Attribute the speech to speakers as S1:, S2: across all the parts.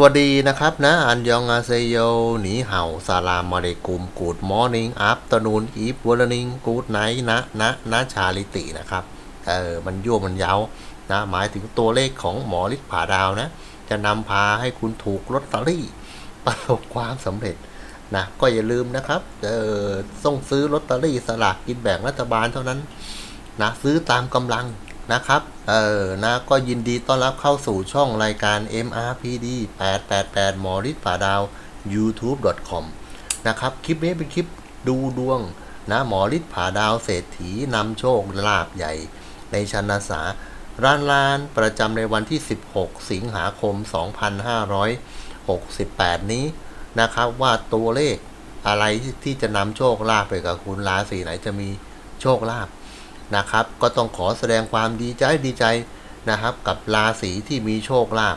S1: สวัสดีนะครับนะ อันยองอาเซโยหนีเห่าสาลามมาเลกุมกูดมอร์นิ่งอัปตนูนอีฟวอร์นิงกูดไนท์นะนะนะชาลิตินะครับ เออ มันยั่วมันเย้านะ หมายถึงตัวเลขของหมอฤทธิ์ผาดาวนะ จะนำพาให้คุณถูกลอตเตอรี่ ประสบความสำเร็จนะ ก็อย่าลืมนะครับ เออต้องซื้อลอตเตอรี่สลากกินแบ่งรัฐบาลเท่านั้นนะ ซื้อตามกำลัง นะครับ เออ นะ ก็ยินดีต้อนรับเข้าสู่ช่องรายการ MRPD 888หมอฤทธิ์ป่าดาว youtube.com นะครับ คลิปนี้เป็นคลิปดูดวง นะหมอฤทธิ์ผาดาวเศรษฐีนำโชคลาภใหญ่ ในชันสาร้านลานประจำในวันที่ 16 สิงหาคม 2568 นี้นะครับ ว่าตัวเลขอะไรที่จะนำโชคลาภไปกับคุณราศีไหนจะมีโชคลาภ นะครับ ก็ต้องขอแสดงความดีใจดีใจนะครับ กับราศีที่มีโชคลาภ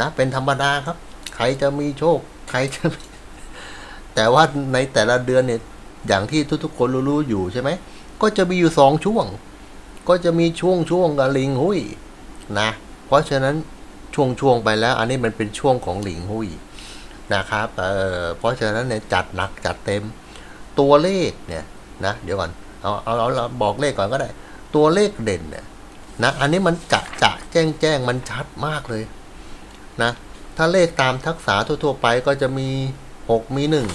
S1: นะเป็นธรรมดาครับ ใครจะมีโชค ใครจะแต่ว่าในแต่ละเดือนเนี่ยอย่างที่ทุกๆคนรู้ๆอยู่ใช่ไหมก็จะมีอยู่สองช่วง ก็จะมีช่วงช่วงกับหลิงหุยนะเพราะฉะนั้นช่วงช่วงไปแล้ว อันนี้มันเป็นช่วงของหลิงหุยนะครับเอ่อเพราะฉะนั้นเนี่ยจัดหนักจัดเต็มตัวเลขเนี่ยนะเดี๋ยวก่อน เอาเอาเราบอกเลขก่อนก็ได้ ตัวเลขเด่นเนี่ยนะ อันนี้มันจะจะแจ้งแจ้งมันชัดมากเลยนะ ถ้าเลขตามทักษะทั่ว ๆ ไปก็จะมีหกมีหนึ่ง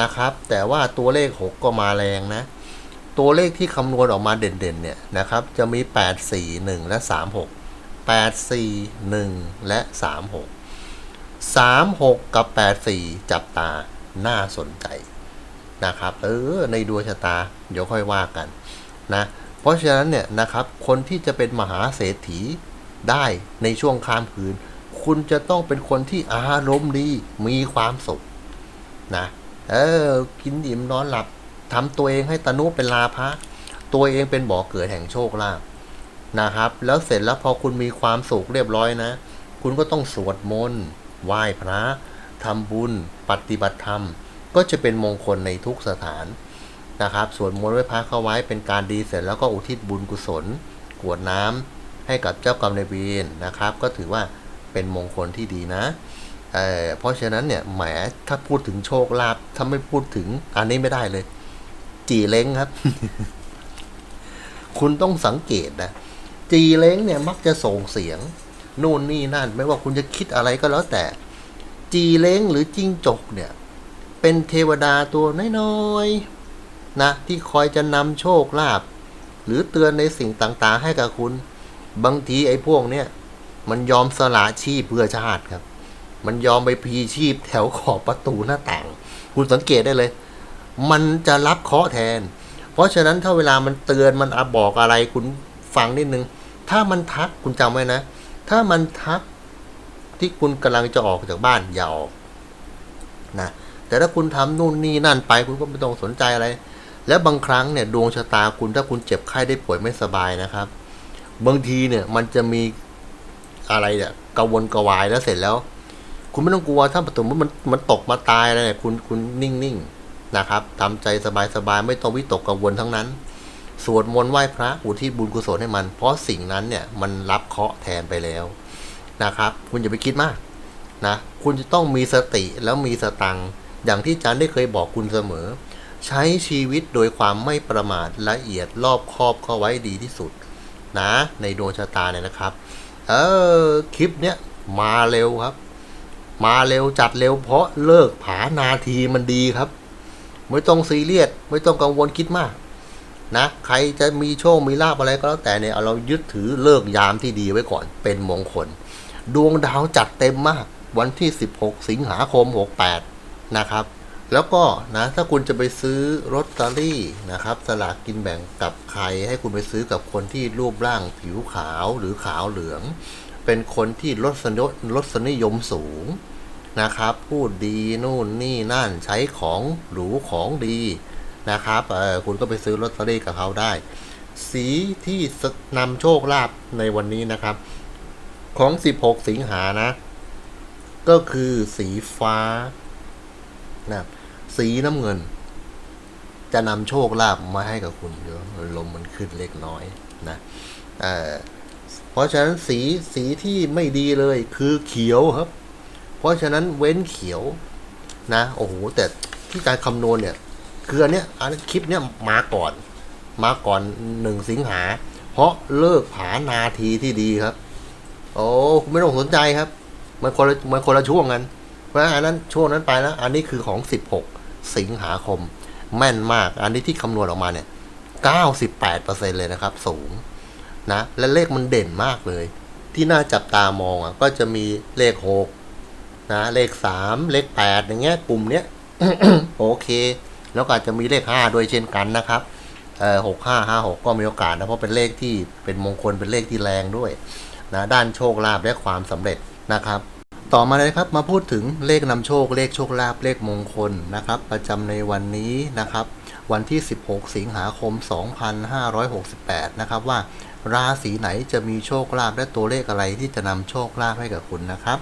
S1: นะครับ แต่ว่าตัวเลขหกก็มาแรงนะ ตัวเลขที่คำนวณออกมาเด่นๆเนี่ยนะครับ จะมีแปดสี่หนึ่งและสามหกแปดสี่หนึ่งและสามหกสามหกกับแปดสี่จับตาน่าสนใจ นะครับ เออ ในดวงชะตา เดี๋ยวค่อยว่ากันนะ เพราะฉะนั้นเนี่ยนะครับ คนที่จะเป็นมหาเศรษฐีได้ในช่วงข้ามคืน คุณจะต้องเป็นคนที่อารมณ์ดี มีความสุขนะ เออ กินอิ่มนอนหลับทำตัวเองให้ตนุเป็นลาภะตัวเองเป็นบ่อเกิดแห่งโชคลาภนะครับ แล้วเสร็จแล้วพอคุณมีความสุขเรียบร้อยนะ คุณก็ต้องสวดมนต์ไหว้พระทำบุญ ปฏิบัติธรรม ก็จะเป็นมงคลในทุกสถานนะครับส่วนมนต์ไว้พระเข้าไว้เป็นการดีเสร็จแล้วก็อุทิศบุญกุศลกวดน้ำให้กับเจ้ากรรมนายเวรนะครับ ก็ถือว่าเป็นมงคลที่ดีนะเเพราะฉะนั้นเนี่ยแหมถ้าพูดถึงโชคลาภถ้าไม่พูดถึงอันนี้ไม่ได้เลย จีเล้งครับ คุณต้องสังเกตนะจีเล้งเนี่ยมักจะส่งเสียงนู่นนี่นั่น ไม่ว่าคุณจะคิดอะไรก็แล้วแต่ จีเล้งหรือจิ้งจกเนี่ย เป็นเทวดาตัวน้อยๆนะที่คอยจะนำโชคลาภหรือเตือนในสิ่งต่างๆ ให้กับคุณ บางทีไอ้พวกเนี้ยมันยอมสละชีพเพื่อชาติครับ มันยอมไปพีชีพแถวขอบประตูหน้าต่าง คุณสังเกตได้เลย มันจะรับเคาะแทน เพราะฉะนั้นถ้าเวลามันเตือนมันอบอกอะไรคุณฟังนิดนึง ถ้ามันทักคุณจำไว้นะ ถ้ามันทักที่คุณกำลังจะออกจากบ้านอย่าออกนะ แต่ถ้าคุณทำนู่นนี่นั่นไปคุณก็ไม่ต้องสนใจอะไร แล้วบางครั้งเนี่ยดวงชะตาคุณถ้าคุณเจ็บไข้ได้ป่วยไม่สบายนะครับ บางทีเนี่ยมันจะมีอะไรเนี่ยกระวนกวายแล้วเสร็จแล้ว คุณไม่ต้องกลัวถ้าประตูมันมันตกมาตายอะไรเนี่ยคุณคุณนิ่งๆนะครับทำใจสบายๆไม่ต้องวิตกกังวลทั้งนั้นสวดมนต์ไหว้พระอุทิศบุญกุศลให้มัน เพราะสิ่งนั้นเนี่ยมันรับเคาะแทนไปแล้วนะครับ คุณอย่าไปคิดมากนะ คุณจะต้องมีสติแล้วมีสตังค์ อย่างที่จารย์ได้เคยบอกคุณเสมอ ใช้ชีวิตโดยความไม่ประมาทละเอียดรอบคอบเข้าไว้ดีที่สุด นะ ในดวงชะตาเนี่ยนะครับ เออคลิปเนี้ยมาเร็วครับ มาเร็วจัดเร็วเพราะเลิกผานาทีมันดีครับ ไม่ต้องซีเรียสไม่ต้องกังวลคิดมาก นะ ใครจะมีโชคมีลาบอะไรก็แล้วแต่เนี่ยเอาเรายึดถือเลิกยามที่ดีไว้ก่อนเป็นมงคล ดวงดาวจัดเต็มมากวันที่ 16 สิงหาคม 68 นะครับ แล้วก็นะถ้าคุณจะไปซื้อรถตอรี่นะครับสลากกินแบ่งกับใคร ให้คุณไปซื้อกับคนที่รูปร่างผิวขาวหรือขาวเหลือง เป็นคนที่รสนรสนิยมสูงนะครับ พูดดีนู่นนี่นั่นใช้ของหรูของดีนะครับเออคุณก็ไปซื้อลอตเตอรี่กับเขาได้ สีที่นำโชคลาภในวันนี้นะครับ ของ 16 สิงหานะ ก็คือสีฟ้า นะสีน้ำเงิน จะนำโชคลาภมาให้กับคุณเยอะลมมันขึ้นเล็กน้อยนะเเพราะฉะนั้นสีสีที่ไม่ดีเลยคือเขียวครับ เพราะฉะนั้นเว้นเขียวนะโอ้โหแต่ที่การคำนวณเนี่ย คืออันเนี้ยอันคลิปเนี้ยมาก่อน มาก่อนหนึ่งสิงหา เพราะเลิกผานาทีที่ดีครับ โอ้คุณไม่ต้องสนใจครับ มันคนละมันคนละช่วงกัน ราะฉะนั้นอันนั้นช่วงนั้นไปแล้วอันนี้คือของ 16 สิงหาคม แม่นมาก อันนี้ที่คำนวณออกมาเนี่ย98%เลยนะครับ สูงนะ และเลขมันเด่นมากเลย ที่น่าจับตามองอะ ก็จะมีเลข 6 นะ เลข 3 เลข 8 อย่างเงี้ย กลุ่มเนี้ยโอเค แล้วก็อาจจะมีเลข 5 ด้วยเช่นกันนะครับเอ่อหกห้าห้าหกก็มีโอกาสนะ เพราะเป็นเลขที่เป็นมงคลเป็นเลขที่แรงด้วยนะด้านโชคลาภและความสำเร็จนะครับ ต่อมาเลยครับมาพูดถึงเลขนำโชคเลขโชคลาภเลขมงคลนะครับ ประจำในวันนี้นะครับ วันที่ 16 สิงหาคม 2568 นะครับ ว่าราศีไหนจะมีโชคลาภและตัวเลขอะไรที่จะนำโชคลาภให้กับคุณนะครับ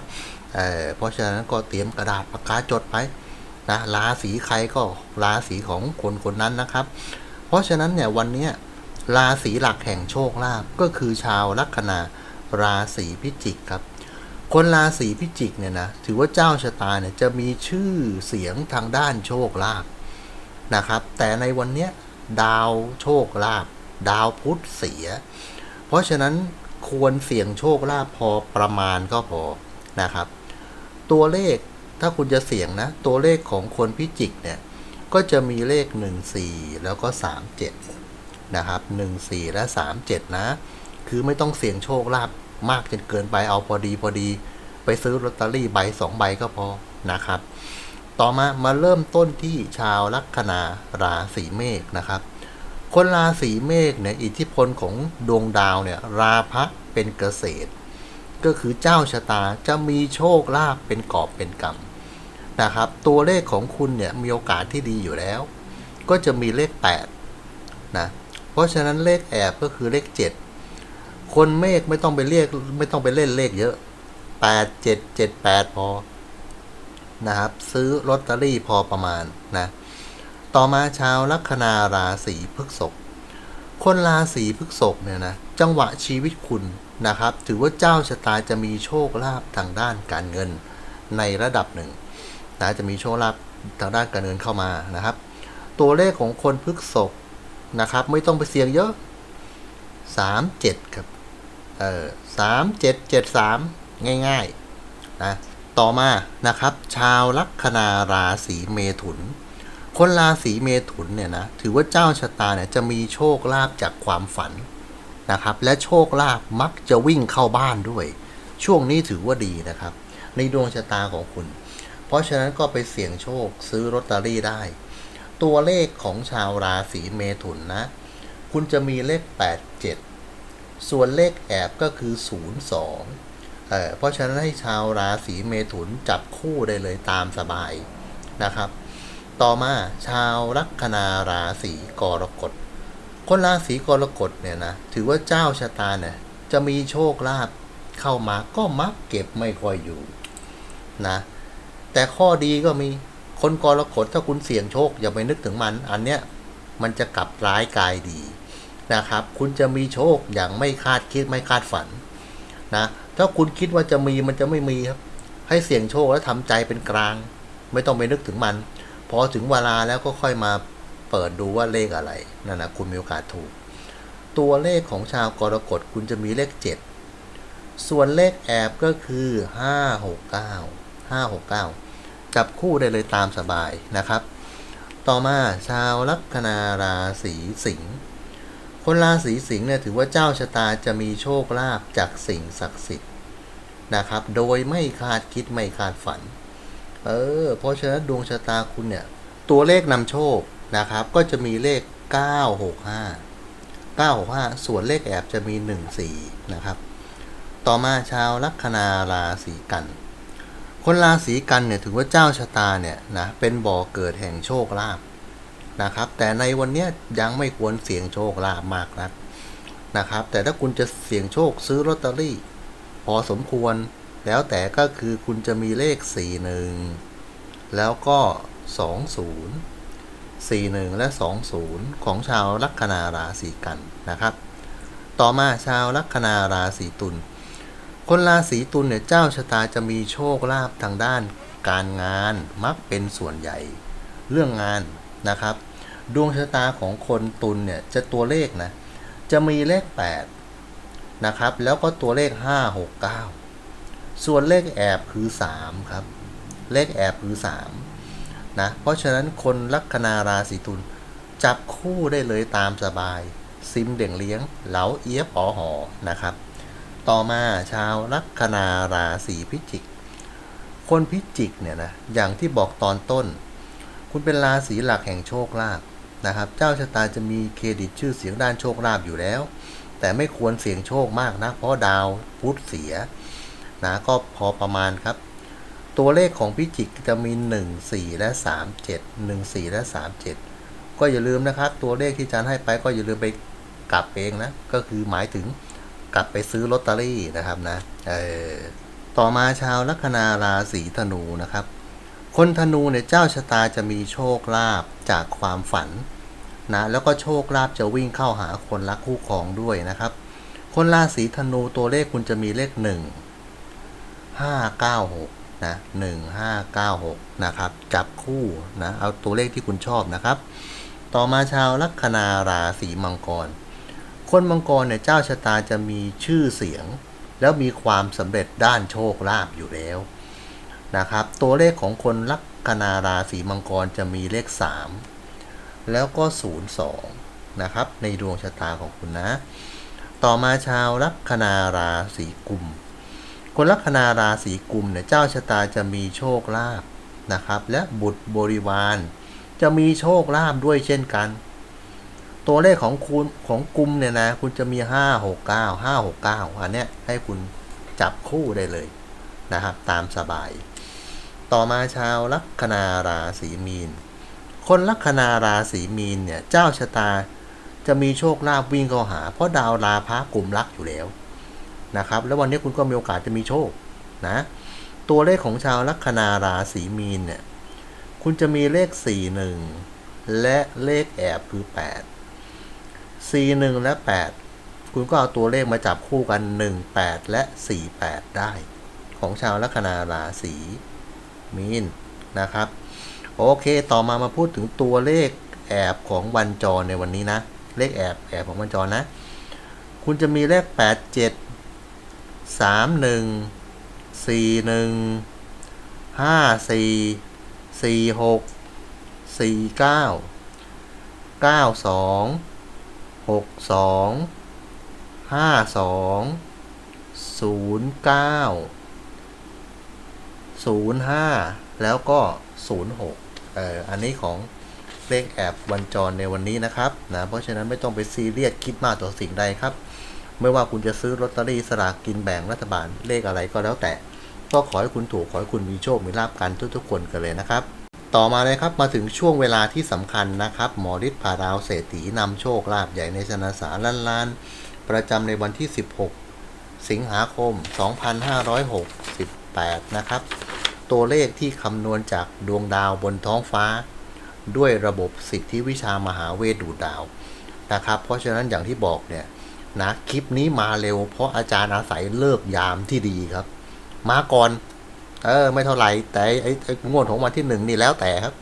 S1: เเพราะฉะนั้นก็เตรียมกระดาษปากกาจดไปนะราศีใครก็ราศีของคนคนนั้นนะครับ เพราะฉะนั้นเนี่ยวันนี้ราศีหลักแห่งโชคลาภก็คือชาวลัคนาราศีพิจิกครับ คนราศีพิจิกเนี่ยนะถือว่าเจ้าชะตาเนี่ยจะมีชื่อเสียงทางด้านโชคลาภนะครับ แต่ในวันเนี้ยดาวโชคลาภดาวพุธเสีย เพราะฉะนั้นควรเสี่ยงโชคลาภพอประมาณก็พอนะครับ ตัวเลขถ้าคุณจะเสี่ยงนะ ตัวเลขของคนพิจิกเนี่ยก็จะมีเลข 1 4 แล้วก็ 37 นะครับ 1 4 และ 37 นะ คือไม่ต้องเสี่ยงโชคลาภ มากจนเกินไปเอาพอดีพอดี ไปซื้อลอตเตอรี่ใบ2ใบก็พอนะครับ ต่อมามาเริ่มต้นที่ชาวลัคนาราศีเมษนะครับ คนราศีเมษเนี่ยอิทธิพลของดวงดาวเนี่ยราพะเป็นเกษตร ก็คือเจ้าชะตาจะมีโชคลาภเป็นกอบเป็นกำนะครับ ตัวเลขของคุณเนี่ยมีโอกาสที่ดีอยู่แล้ว ก็จะมีเลข8นะเพราะฉะนั้นเลขแอบก็คือเลข 7 คนเมฆไม่ต้องไปเรียก ไม่ต้องไปเล่นเลขเยอะ8 7 7 8พอ นะครับ ซื้อลอตเตอรี่พอประมาณนะ ต่อมาชาวลัคนาราศีพฤษภคนราศีพฤษภเนี่ยนะจังหวะชีวิตคุณนะครับ ถือว่าเจ้าชะตาจะมีโชคลาภทางด้านการเงินในระดับหนึ่งนะจะมีโชคลาภทางด้านการเงินเข้ามานะครับ ตัวเลขของคนพฤกษกนะครับ ไม่ต้องไปเสี่ยงเยอะสามเจ็ดครับ เออสามเจ็ดเจ็ดสามง่ายๆนะต่อมานะครับ ชาวลัคนาราศีเมถุน คนราศีเมถุนเนี่ยนะถือว่าเจ้าชะตาเนี่ยจะมีโชคลาภจากความฝันนะครับ และโชคลาภมักจะวิ่งเข้าบ้านด้วย ช่วงนี้ถือว่าดีนะครับ ในดวงชะตาของคุณ เพราะฉะนั้นก็ไปเสี่ยงโชคซื้อลอตเตอรี่ได้ ตัวเลขของชาวราศีเมถุนนะ คุณจะมีเลข 87 ส่วนเลขแอบก็คือ 02เอ่อเพราะฉะนั้นให้ชาวราศีเมถุนจับคู่ได้เลยตามสบายนะครับ ต่อมาชาวลัคนาราศีกรกฎ คนราศีกรกฎเนี่ยนะถือว่าเจ้าชะตาเนี่ยจะมีโชคลาภเข้ามาก็มักเก็บไม่ค่อยอยู่นะแต่ข้อดีก็มีคนกรกฎถ้าคุณเสี่ยงโชคอย่าไปนึกถึงมัน อันเนี้ยมันจะกลับร้ายกายดี นะครับ คุณจะมีโชคอย่างไม่คาดคิดไม่คาดฝันนะถ้าคุณคิดว่าจะมีมันจะไม่มีครับ ให้เสี่ยงโชคแล้วทำใจเป็นกลาง ไม่ต้องไปนึกถึงมัน พอถึงเวลาแล้วก็ค่อยมาเปิดดูว่าเลขอะไรนั่นนะคุณมีโอกาสถูก ตัวเลขของชาวกรกฎคุณจะมีเลข 7 ส่วนเลขแอบก็คือ 569 569 จับคู่ได้เลยตามสบายนะครับ ต่อมาชาวลัคนาราศีสิงห์ คนราศีสิงห์เนี่ยถือว่าเจ้าชะตาจะมีโชคลาภจากสิ่งศักดิ์สิทธิ์นะครับ โดยไม่คาดคิดไม่คาดฝัน เออ เพราะฉะนั้นดวงชะตาคุณเนี่ย ตัวเลขนำโชคนะครับ ก็จะมีเลข 965 965 ส่วนเลขแอบจะมี 14 นะครับ ต่อมาชาวลัคนาราศีกัน คนราศีกันเนี่ยถือว่าเจ้าชะตาเนี่ยนะเป็นบ่อเกิดแห่งโชคลาภ นะครับ แต่ในวันนี้ยังไม่ควรเสี่ยงโชคลาภมากนักนะครับ แต่ถ้าคุณจะเสี่ยงโชคซื้อลอตเตอรี่ พอสมควร แล้วแต่ก็คือคุณจะมีเลข 41 แล้วก็ 20 41 และ 20 ของชาวลัคนาราศีกันนะครับ ต่อมาชาวลัคนาราศีตุลคนราศีตุลเนี่ยเจ้าชะตาจะมีโชคลาภทางด้านการงานมักเป็นส่วนใหญ่ เรื่องงาน นะครับ ดวงชะตาของคนตุลเนี่ยจะตัวเลขนะจะมีเลข 8 นะครับ แล้วก็ตัวเลข 5 6 9 ส่วนเลขแอบคือ 3 ครับ เลขแอบคือ 3 นะ เพราะฉะนั้นคนลัคนาราศีตุลจับคู่ได้เลยตามสบาย ซิมเด่งเลี้ยง เหลาเอียบอ๋อหอนะครับ ต่อมาชาวลัคนาราศีพิจิก คนพิจิกเนี่ยนะ อย่างที่บอกตอนต้น คุณเป็นราศีหลักแห่งโชคลาภนะครับ เจ้าชะตาจะมีเครดิตชื่อเสียงด้านโชคลาภอยู่แล้ว แต่ไม่ควรเสี่ยงโชคมากนะเพราะดาวพุธเสียนะก็พอประมาณครับ ตัวเลขของพิจิกจะมี 1 4 และ 3 7 1 4 และ 3 7 ก็อย่าลืมนะครับ ตัวเลขที่อาจารย์ให้ไปก็อย่าลืมไปกลับเองนะ ก็คือหมายถึงกลับไปซื้อลอตเตอรี่นะครับนะเออต่อมาชาวลัคนาราศีธนูนะครับ คนธนูเนี่ยเจ้าชะตาจะมีโชคลาภจากความฝันนะแล้วก็โชคลาภจะวิ่งเข้าหาคนรักคู่ครองด้วยนะครับ คนราศีธนูตัวเลขคุณจะมีเลข 1 596นะ1596นะครับจับคู่นะเอาตัวเลขที่คุณชอบนะครับ ต่อมาชาวลัคนาราศีมังกร คนมังกรเนี่ยเจ้าชะตาจะมีชื่อเสียง แล้วมีความสำเร็จด้านโชคลาภอยู่แล้ว นะครับ ตัวเลขของคนลัคนาราศีมังกรจะมีเลข 3 แล้วก็ 02 นะครับ ในดวงชะตาของคุณนะ ต่อมาชาวลัคนาราศีกุม คนลัคนาราศีกุมเนี่ยเจ้าชะตาจะมีโชคลาภนะครับ และบุตรบริวาร จะมีโชคลาภด้วยเช่นกัน ตัวเลขของคุณของกุมเนี่ยนะ คุณจะมี 5 6 9 5 6 9 อันเนี้ยให้คุณจับคู่ได้เลยนะครับ ตามสบาย ต่อมาชาวลัคนาราศีมีน คนลัคนาราศีมีนเนี่ย เจ้าชะตาจะมีโชคลาภวิ่งเข้าหา เพราะดาวราพะกลุ่มรักอยู่แล้วนะครับ แล้ววันนี้คุณก็มีโอกาสจะมีโชคนะ ตัวเลขของชาวลัคนาราศีมีนเนี่ย คุณจะมีเลข 41 และเลขแอบคือ 8 41 และ 8 คุณก็เอาตัวเลขมาจับคู่กัน 18 และ 48 ได้ ของชาวลัคนาราศี มีนนะครับ โอเคต่อมามาพูดถึงตัวเลขแอบของวันจรในวันนี้นะ เลขแอบแอบของวันจรนะ คุณจะมีเลข 8 7 3 1 4 1 5 4 4 6 4 9 9 2 6 2 5 2 0 9 05 แล้วก็ 06เอ่ออันนี้ของเลขแอบวันจรในวันนี้นะครับนะเพราะฉะนั้นไม่ต้องไปซีเรียสคิดมากต่อสิ่งใดครับ ไม่ว่าคุณจะซื้อลอตเตอรี่สลากกินแบ่งรัฐบาลเลขอะไรก็แล้วแต่ ก็ขอให้คุณถูกขอให้คุณมีโชคมีลาบกันทุกๆคนกันเลยนะครับ ต่อมาเลยครับมาถึงช่วงเวลาที่สำคัญนะครับ หมอฤทธิ์พาดาวเศรษฐีนำโชคลาภใหญ่ในชนะสารล้านล้านๆประจำในวันที่ 16 สิงหาคม 2560 8 นะครับ ตัวเลขที่คำนวณจากดวงดาวบนท้องฟ้า ด้วยระบบสิทธิวิชามหาเวทดูดาวนะครับ เพราะฉะนั้นอย่างที่บอกเนี่ยนะคลิปนี้มาเร็ว เพราะอาจารย์อาศัยเลิกยามที่ดีครับ มาก่อนเออไม่เท่าไหร่แต่ไอ้ไอ้งวดของวันที่หนึ่งนี่แล้วแต่ครับ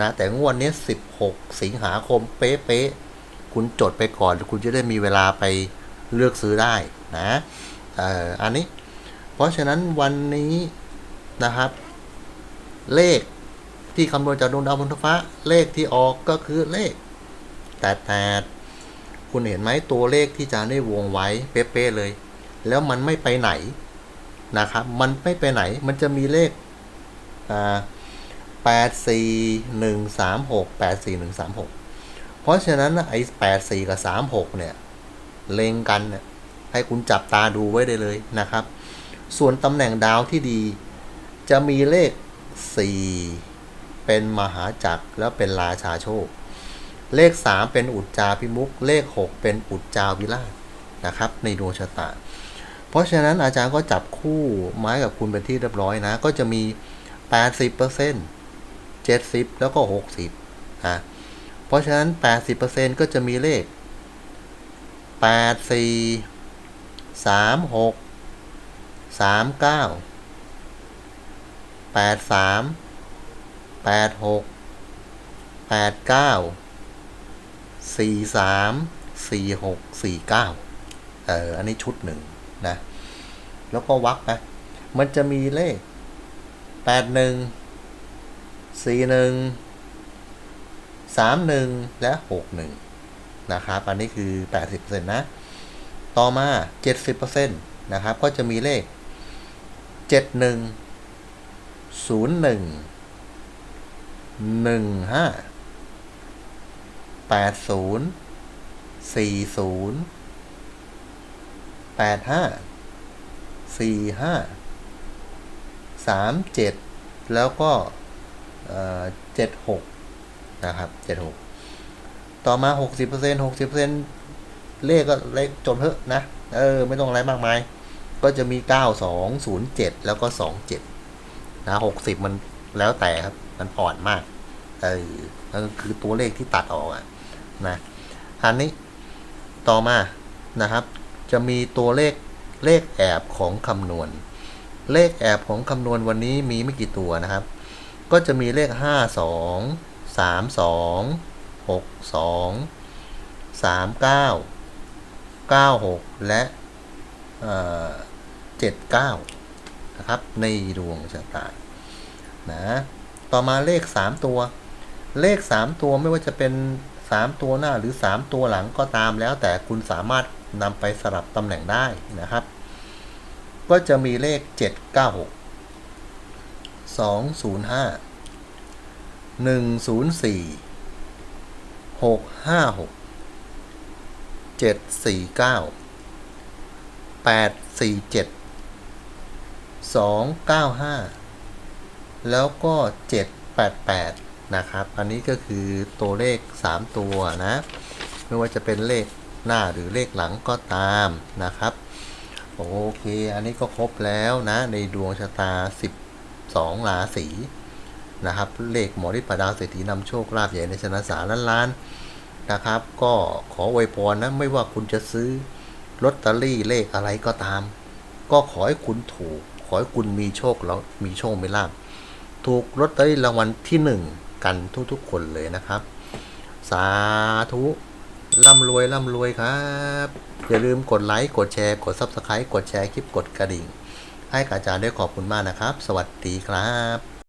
S1: นะแต่งวดนี้สิบหกสิงหาคมเป๊ะๆคุณจดไปก่อน คุณจะได้มีเวลาไปเลือกซื้อได้นะเอออันนี้ เพราะฉะนั้นวันนี้นะครับ เลขที่คำนวณจากดวงดาวบนท้องฟ้า เลขที่ออกก็คือเลขแต่แต่คุณเห็นไหมตัวเลขที่จารย์ได้วงไว้เป๊ะๆเลย แล้วมันไม่ไปไหนนะครับ มันไม่ไปไหน มันจะมีเลขแปดสี่หนึ่งสามหกแปดสี่หนึ่งสามหกเพราะฉะนั้นไอ้แปดสี่กับสามหกเนี่ย เลงกันเนี่ยให้คุณจับตาดูไว้ได้เลยนะครับ ส่วนตำแหน่งดาวที่ดี จะมีเลข 4 เป็นมหาจักรแล้วเป็นราชาโชค เลข 3 เป็นอุจจาพิมุก เลข 6 เป็นอุจจาวิราชนะครับ ในดวงชะตา เพราะฉะนั้นอาจารย์ก็จับคู่ไม้กับคุณเป็นที่เรียบร้อยนะ ก็จะมี 80% 70 แล้วก็ 60อะเพราะฉะนั้น 80%ก็จะมีเลข 8 4 3 6 สามเก้าแปดสามแปดหกแปดเก้าสี่สามสี่หกสี่เก้าเออ อันนี้ชุดหนึ่งนะ แล้วก็วักนะ มันจะมีเลขแปดหนึ่งสี่หนึ่งสามหนึ่งและหกหนึ่งนะครับ อันนี้คือ80%นนะ ต่อมา70%นะครับ ก็จะมีเลข 71 01 15 80 40 85 45 37แล้วก็เอ่อ76นะครับ76ต่อมา60% 60%เลขก็เลขจนเถอะนะ เออ ไม่ต้องอะไรมากมาย ก็จะมี 9207 แล้วก็ 27 นะ 60 มันแล้วแต่ครับ มันอ่อนมาก เออนั่นก็คือตัวเลขที่ตัดออกอะนะอันนี้ต่อมานะครับ จะมีตัวเลขเลขแอบของคำนวณ เลขแอบของคำนวณวันนี้มีไม่กี่ตัวนะครับ ก็จะมีเลข 52 32 62 39 96 และเอ่อ 79 นะครับ ในดวงชะตา นะ ต่อมาเลข 3 ตัว เลข 3 ตัวไม่ว่าจะเป็น 3 ตัวหน้าหรือ 3 ตัวหลังก็ตามแล้วแต่คุณสามารถนำไปสลับตำแหน่งได้นะครับ ก็จะมีเลข 796 205 104 656 749 847 295 แล้วก็ 788 นะครับ อันนี้ก็คือตัวเลข 3 ตัวนะ ไม่ว่าจะเป็นเลขหน้าหรือเลขหลังก็ตามนะครับ โอเค อันนี้ก็ครบแล้วนะ ในดวงชะตา 12 ราศีนะครับ เลขหมอริปดาเศรษฐีนำโชคลาภใหญ่ในชนะสาล้านล้านนะครับ ก็ขออวยพรนะ ไม่ว่าคุณจะซื้อลอตเตอรี่เลขอะไรก็ตาม ก็ขอให้คุณถูก ขอให้คุณมีโชคแล้วมีโชคมีลาภถูกลอตเตอรี่รางวัลที่หนึ่งกันทุกๆคนเลยนะครับ สาธุร่ำรวยร่ำรวยครับ อย่าลืมกดไลค์กดแชร์กด Subscribe กดแชร์คลิปกดกระดิ่ง ให้กับอาจารย์ด้วยขอบคุณมากนะครับ สวัสดีครับ